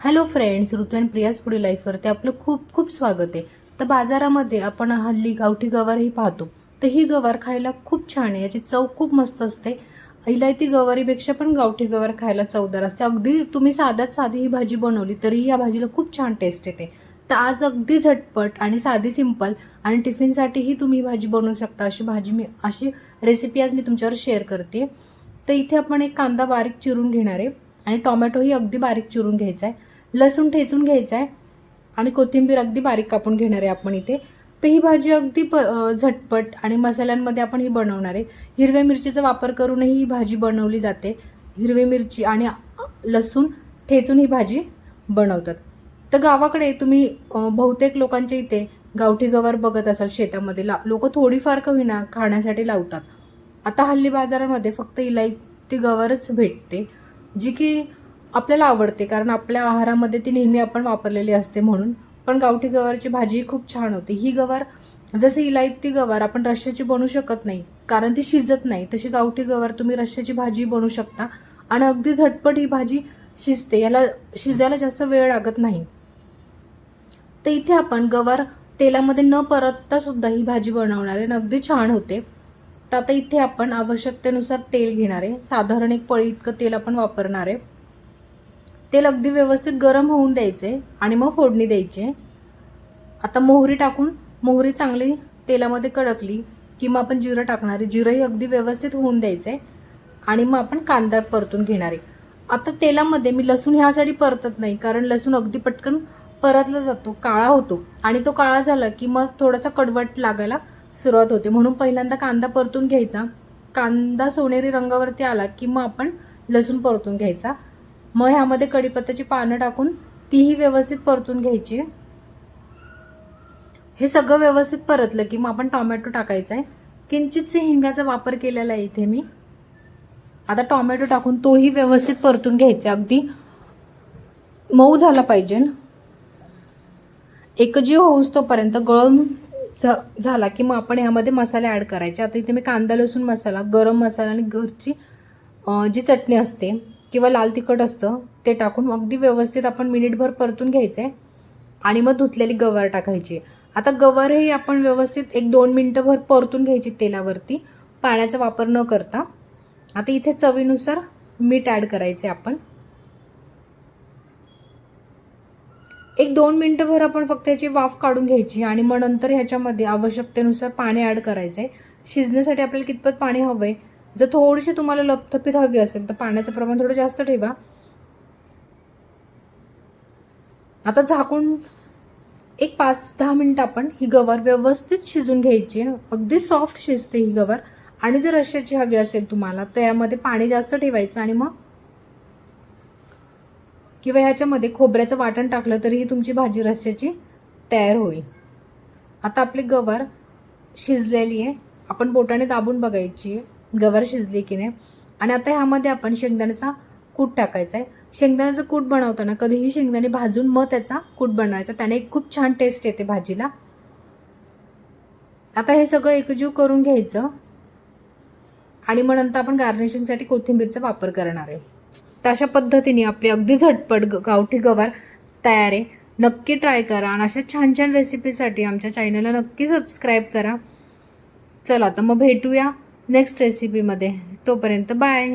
Hello friends Ritu and Priya's foodie लाईफवरती आपलं खूप खूप स्वागत आहे. तर बाजारामध्ये आपण हल्ली गावठी गवारही पाहतो. तर ही गवार खायला खूप छान आहे. याची चव खूप मस्त असते. इलायती गवारीपेक्षा पण गावठी गवार खायला चवदार असते. अगदी तुम्ही साध्यात साधी ही भाजी बनवली तरी या भाजीला खूप छान टेस्ट येते. तर आज अगदी झटपट आणि साधी सिंपल आणि टिफिनसाठीही तुम्ही भाजी बनवू शकता. अशी भाजी मी अशी रेसिपी आज मी तुमच्यावर शेअर करते. तर इथे आपण एक कांदा बारीक चिरून घेणार आहे. आणि टोमॅटोही अगदी बारीक चिरून घ्यायचा आहे लसूण ठेचून घ्यायचा आहे आणि कोथिंबीर अगदी बारीक कापून घेणार आहे आपण इथे. तर ही भाजी अगदी प झटपट आणि मसाल्यांमध्ये आपण ही बनवणार आहे. हिरव्या मिरचीचा वापर करूनही ही भाजी बनवली जाते. हिरवी मिरची आणि लसूण ठेचून ही भाजी बनवतात. तर गावाकडे तुम्ही बहुतेक लोकांच्या इथे गावठी गवार बघत असाल शेतामध्ये. ला लोक थोडीफार का होईना खाण्यासाठी लावतात. आता हल्ली बाजारामध्ये फक्त इलायती गवारच भेटते. जी की आपल्याला आवडते कारण आपल्या आहारामध्ये ती नेहमी आपण वापरलेली असते म्हणून. पण गावठी गवारची भाजी खूप छान होते. ही गवार जसे इलायती गवार आपण रश्श्याची बनवू शकत नाही कारण ती शिजत नाही तशी गावठी गवार तुम्ही रश्श्याची भाजी बनवू शकता. आणि अगदी झटपट ही भाजी शिजते याला शिजायला जास्त वेळ लागत नाही. तर इथे आपण गवार तेलामध्ये न परतता सुद्धा ही भाजी बनवणार आहे आणि अगदी छान होते. तर आता इथे आपण आवश्यकतेनुसार तेल घेणार आहे. साधारण एक पळी इतकं तेल आपण वापरणार आहे. तेल अगदी व्यवस्थित गरम होऊन द्यायचे आणि मग फोडणी द्यायची. आता मोहरी टाकून मोहरी चांगली तेलामध्ये कडकली की मग आपण जिरं टाकणार आहे. जिरंही अगदी व्यवस्थित होऊन द्यायचं आहे आणि मग आपण कांदा परतून घेणार आहे. आता तेलामध्ये मी लसूण ह्यासाठी परतत नाही कारण लसूण अगदी पटकन परतला जातो काळा होतो आणि तो काळा झाला की मग थोडासा कडवट लागायला सुरुवात होते. म्हणून पहिल्यांदा कांदा परतून घ्यायचा. कांदा सोनेरी रंगावरती आला की मग आपण लसूण परतून घ्यायचा. मग ह्यामध्ये कढीपत्त्याची पानं टाकून तीही व्यवस्थित परतून घ्यायची. हे सगळं व्यवस्थित परतलं की मग आपण टॉमॅटो टाकायचा आहे. किंचितसे हिंगाचा वापर केलेला आहे इथे मी. आता टॉमॅटो टाकून तोही व्यवस्थित परतून घ्यायचा. अगदी मऊ झाला पाहिजे. एकजीव होऊस तोपर्यंत गळून झ- झाला की मग आपण ह्यामध्ये मसाले ॲड करायचे. आता इथे मी कांदा लसूण मसाला गरम मसाला आणि घरची जी चटणी असते किंवा लाल तिखट असतं ते टाकून अगदी व्यवस्थित आपण मिनिटभर परतून घ्यायचं आहे आणि मग धुतलेली गवार टाकायची. आता गवारही आपण व्यवस्थित एक दोन मिनटंभर परतून घ्यायची तेलावरती. पाण्याचा वापर न करता. आता इथे चवीनुसार मीठ ॲड करायचे आपण. एक दोन मिनटंभर आपण फक्त ह्याची वाफ काढून घ्यायची आणि मग नंतर ह्याच्यामध्ये आवश्यकतेनुसार पाणी ॲड करायचं आहे शिजण्यासाठी आपल्याला कितपत पाणी हवं आहे जर थोडीशी तुम्हाला लपथपीत हवी असेल तर पाण्याचं प्रमाण थोडं जास्त ठेवा. आता झाकून एक पाच दहा मिनटं आपण ही गवार व्यवस्थित शिजून घ्यायची. अगदी सॉफ्ट शिजते ही गवार. आणि जर रश्याची हवी असेल तुम्हाला तर यामध्ये पाणी जास्त ठेवायचं आणि मग किंवा ह्याच्यामध्ये खोबऱ्याचं वाटण टाकलं तरीही तुमची भाजी रस्स्याची तयार होईल. आता आपली गवार शिजलेली आहे. आपण बोटाने दाबून बघायची आहे. गवार शिजली की नाही. आणि आता ह्यामध्ये आपण शेंगदाण्याचा कूट टाकायचा आहे. शेंगदाण्याचं कूट बनवताना कधीही शेंगदाणे भाजून मग त्याचा कूट बनवायचा. त्याने एक खूप छान टेस्ट येते भाजीला. आता हे सगळं एकजीव करून घ्यायचं. आणि मग नंतर आपण गार्निशिंगसाठी कोथिंबीरचा वापर करणार आहे. तर अशा पद्धतीने आपली अगदी झटपट ग- गावठी गवार तयार आहे. नक्की ट्राय करा आणि अशा छान छान रेसिपीसाठी आमच्या चॅनलला नक्की सबस्क्राईब करा. चला तर मग भेटूया नेक्स्ट रेसिपीमध्ये तोपर्यंत बाय